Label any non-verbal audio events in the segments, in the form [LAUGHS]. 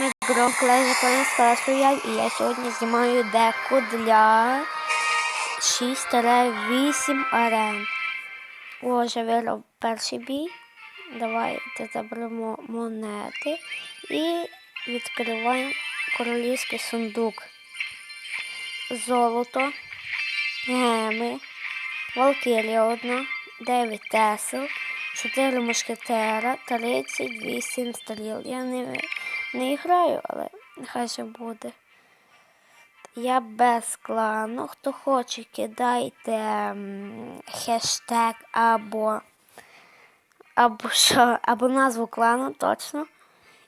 вами Клес Рояль і я сьогодні знімаю деку для 6-8 арен. О, вже виграв перший бій. Давайте заберемо монети і відкриваємо королівський сундук. Золото, геми, Валкірія одна, 9 тесел, 4 мушкетера, 38 стріл. Я не, не граю, але нехай же буде. Я без клану. Хто хоче, кидайте хештег або, або що, або назву клану точно.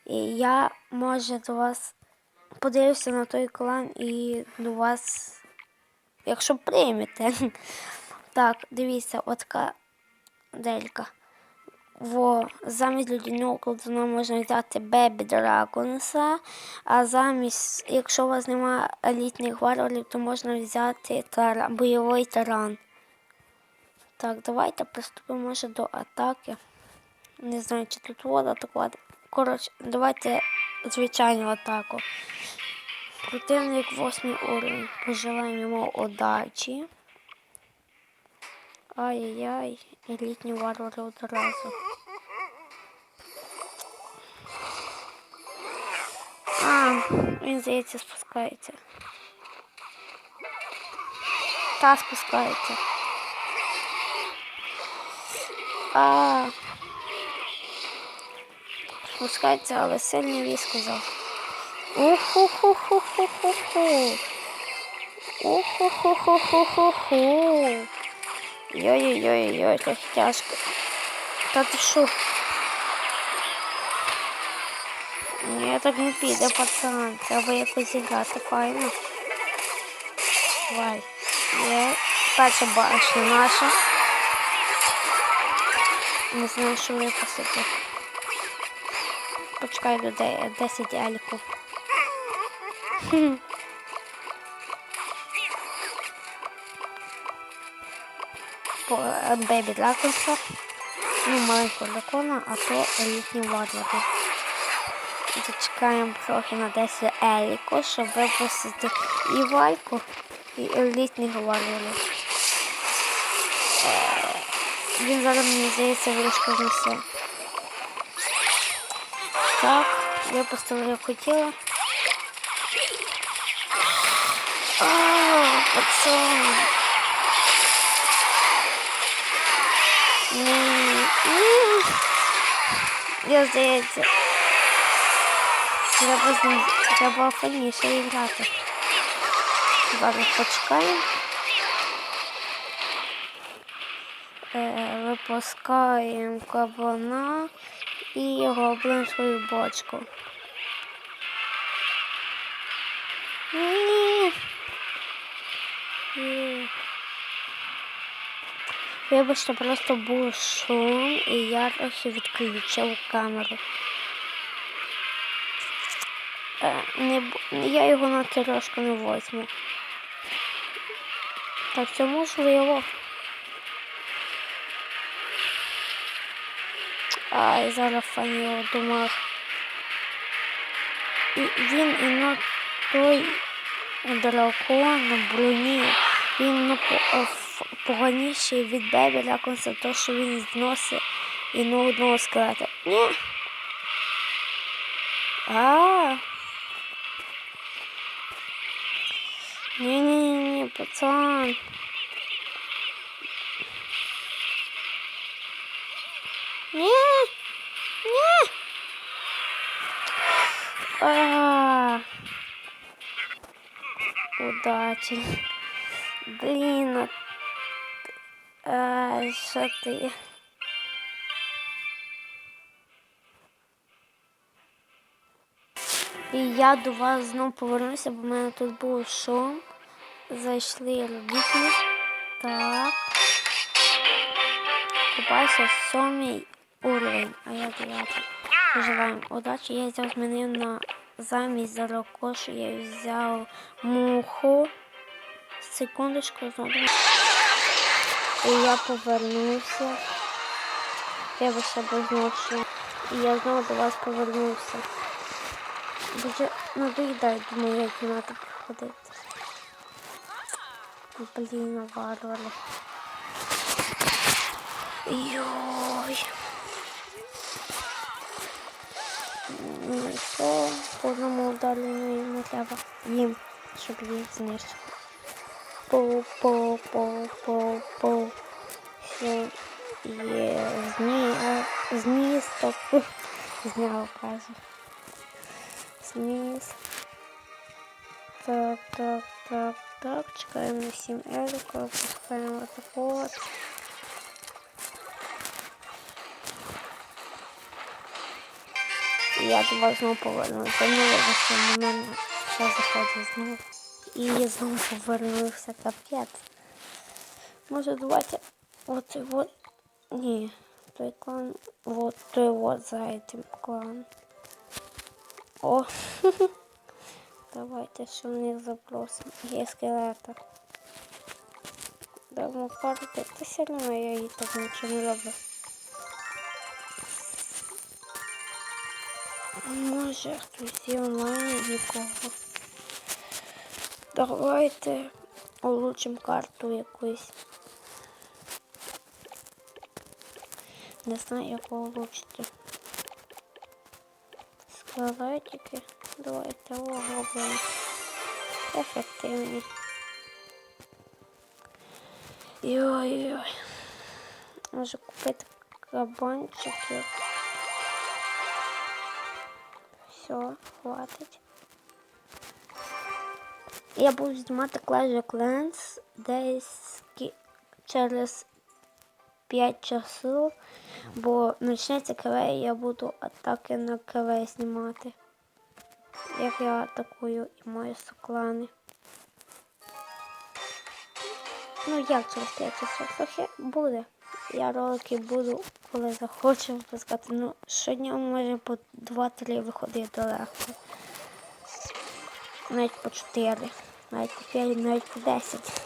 І я може до вас подивлюся на той клан і до вас, якщо приймете. [LAUGHS] Так, дивіться, отка делька. Во, замість людяного колдуна можна взяти Бебі Драгонса, а замість, якщо у вас немає елітних варварів, то можна взяти тара, бойовий таран. Так, давайте приступимо може до атаки. Не знаю, чи тут вода атакувати. Коротше, давайте звичайну атаку. Противник восьмий уровень. Пожелаємо удачі. Ай-яй-яй, елітні варвари одразу. А, він здається спускається. Та спускається. А. Спускається, але сильний віз сказав. Уху-ху-ху-ху-ху-ху. Уху-ху-ху-ху-ху-ху. Йой-йой-йой, трохи тяжко. Та ти що? Ні, так не піде, пацан. Треба якось зіграти файно. Давай. Є. Перша башня наша. Не знаю, що випустити. Почекай людей 10 еліків. Хм. Бебі Драконса, ну, маленького дракона, а то елітні варвари. Зачекаємо трохи на 10 еліку, щоб випустити і вальку, і елітних варварів. Е, Він зараз, мені здається, вирішку знесе. Так, випустили, як хотіла. А, пацан. Ні, ні. Я здається. Треба з ним треба фаніше грати. Зараз почекаємо. Е, випускаємо кабана і робимо свою бочку. Вибачте, просто був шум, і я трохи відключив камеру. Е, не, я його на тиражку не возьму. Так, це можливо. Ай, зараз фані думав. І він і на той дракон на броні. Він на поганіший від Бебі Лаконса, то що він зносить і на одного скелета. Ні. А. Ні-ні-ні, пацан. Ні. Ні. А. Удачі. Блін. Що? І я до вас знову повернуся, бо в мене тут був шум. Зайшли робітні. Так. Побачив сьомий уровень, а я дев'ятий. Пожелаємо удачі. Я взяв змінив на замість за ракошу, я взяв муху. Секундочку, знову. І я повернувся. Я себе зношу. І я знову до вас повернувся. Дуже надоїдає до моєї кімнати приходити. Блін, варвари. Йой. Ну і що, по одному не треба їм, щоб їх знищити. По-по-по-по-по. а, зніс, тобто зняв, кажу. Зніс. Так, так, так, так, чекаємо на 7 еліка, пускаємо отаку от. І я до вас знову повернувся. Ну, що на мене все заходить знову. І я знову повернувся капець. Може, давайте от і от. Ні, Той клан. Вот той вот за этим клан. О, [LAUGHS] давайте що у них запросимо. Є скелета. Дамо карти. Та все одно я її так нічого не роблю. Може хтось є онлайн нікого. Давайте улучшимо карту якусь. Не знаю, яку улучшити. Скелетики. Давайте оголовимо. Ефективні. Йой-йой. Може купити кабанчиків. Все, хватить. Я буду знімати Clash of Clans десь кі- через 5 часов, Бо почнеться КВ і я буду атаки на КВ знімати. Як я атакую і мої соклани. Ну як через 5 часов? Трохи буде. Я ролики буду, коли захочу випускати. Ну, щодня може по 2-3 виходити легко. Навіть по 4, навіть по 5, навіть по 10.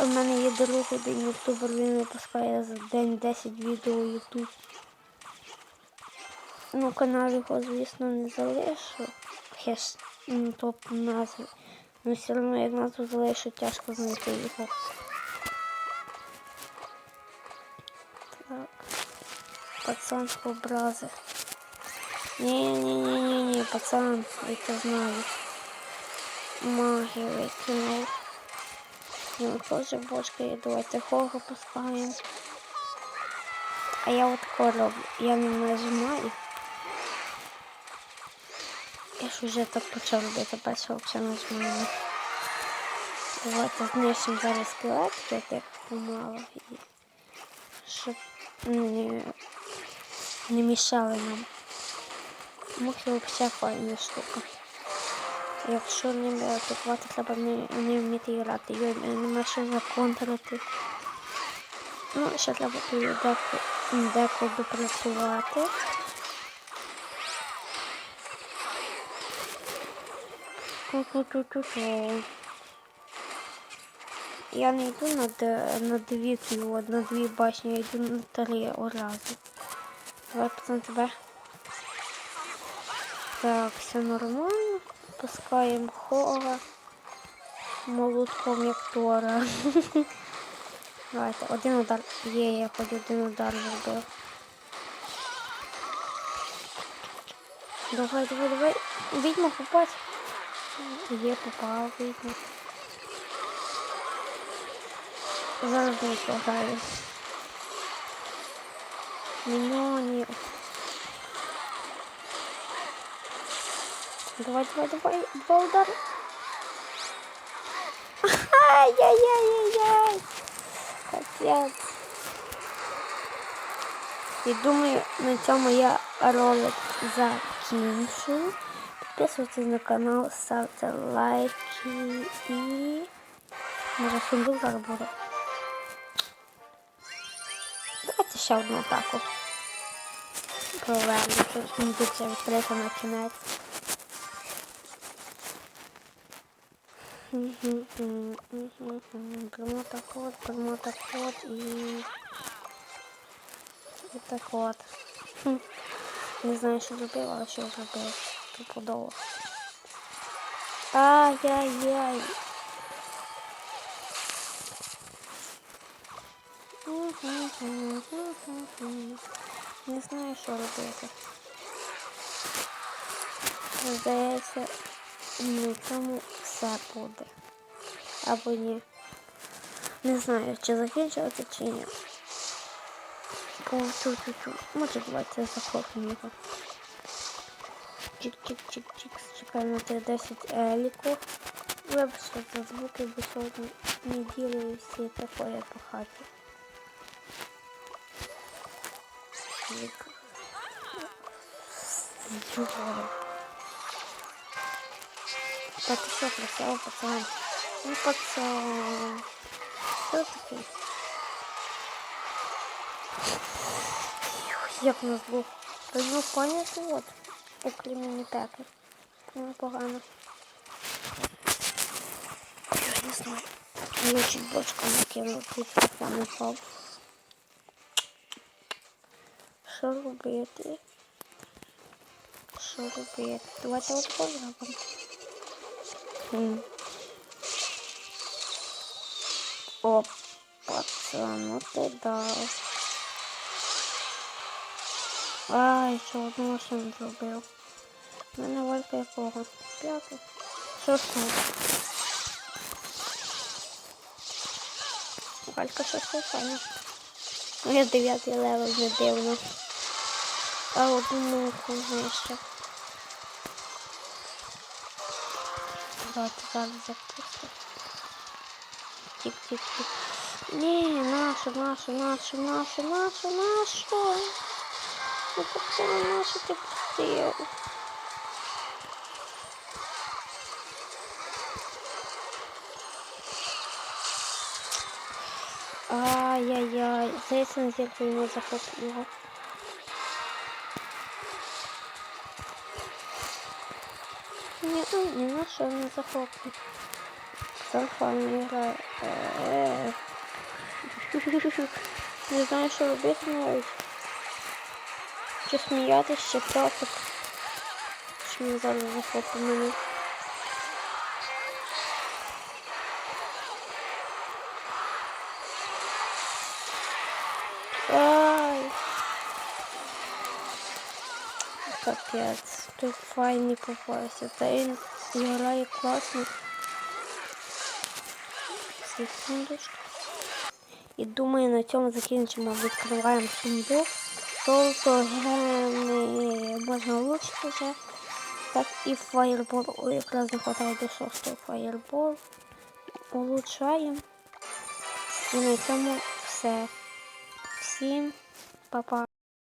У мене є друг один ютубер, він випускає за день 10 відео ютуб. Ну, канал його, звісно, не залишу. Хеш, ну, топ назви. Ну, все одно, як назву залишу, тяжко знайти його. Так. Пацан образи. Не-не-не-не-не, пацан, это знаю. Магию выкинул. Ну, тоже бошка, и давайте хога пускаем. А я вот короб, я не нажимаю. Я ж уже так почав робити, перше взагалі нажимаю. Давайте знищимо зараз скелетки, так помало. І щоб не, не мішали нам. Мухи взагалі файна штука. Якщо не атакувати, треба не, не вміти грати. Йой, нема що законтрити. Ну, ще треба деко, деко допрацювати. Ку-ку-ку-ку-ку. Я не йду на, на дві кіло, на дві башні, я йду на три одразу. Давай пацан тебе. Так, все нормально. Пускаємо хора. Молотком як Тора. [LAUGHS] Давайте, один удар. Є, я хоч один удар зробив. Давай, давай, давай. Відьма попасть. Є, попав, відьма. Зараз буду пограю. Міньоні. Давай, давай, давай. Два удара. Ай-яй-яй-яй-яй. Капець. І думаю, на цьому я ролик закінчу. Підписуйтесь на канал, ставте лайки і може сундук зараз буде. Давайте ще одну атаку. Провели, тут сундук вже відкрито на кінець. Беремо так от, беремо так от і... І так от. Хм. Не знаю, що зробив, але що зробив. Стопудово. Ай-яй-яй. Не знаю, що робити. Здається, на цьому все буде. Або ні. Не знаю, чи закінчувати, чи ні. О, чу чу чу Може, давайте захопимо його. Чик-чик-чик-чик. Чекаємо на 10 еліку. Вибачте за звуки, бо сьогодні неділю всі такое по хаті. Чик. Йо. Та ти що, красава, пацан? Ну, пацан. Хто такий? Як нас був? Ну пам'ятаю, от. Окрім мені пеки. Ну, погано. Я не знаю. Я чуть бочку накинув, тут телефон впав. Що робити? Що робити? Давайте от позробимо. О, пацан, ну ти дав. Ай, що одну машину зробив. У мене валька якого? П'ятий. Там? Валька щось файна. Ну, я дев'ятий левел не дивно. А одну муку знищив. Давайте зараз запустимо. Тік-тік-тік. Ні, нашу, нашу, нашу, нашу, нашу, нашу. Ну, пацан, нашу ти пустив. Ай-яй-яй, на зірку не захоплю його. Ні, ну, на що не захоплю. Файно грає. Е-е-е. Не знаю, що робити навіть. Чи сміятися, чи просто. Що він зараз захопив мене. Ай! Капець, тут файний попався. Та він грає класно. Секундочку. І думаю, на цьому закінчимо. Відкриваємо сундук. Золото гени можна влучити вже. Так і фаєрбол. Ой, якраз не вистачає до шостого фаєрбол. Улучшаємо. І на цьому все. Всім па-па.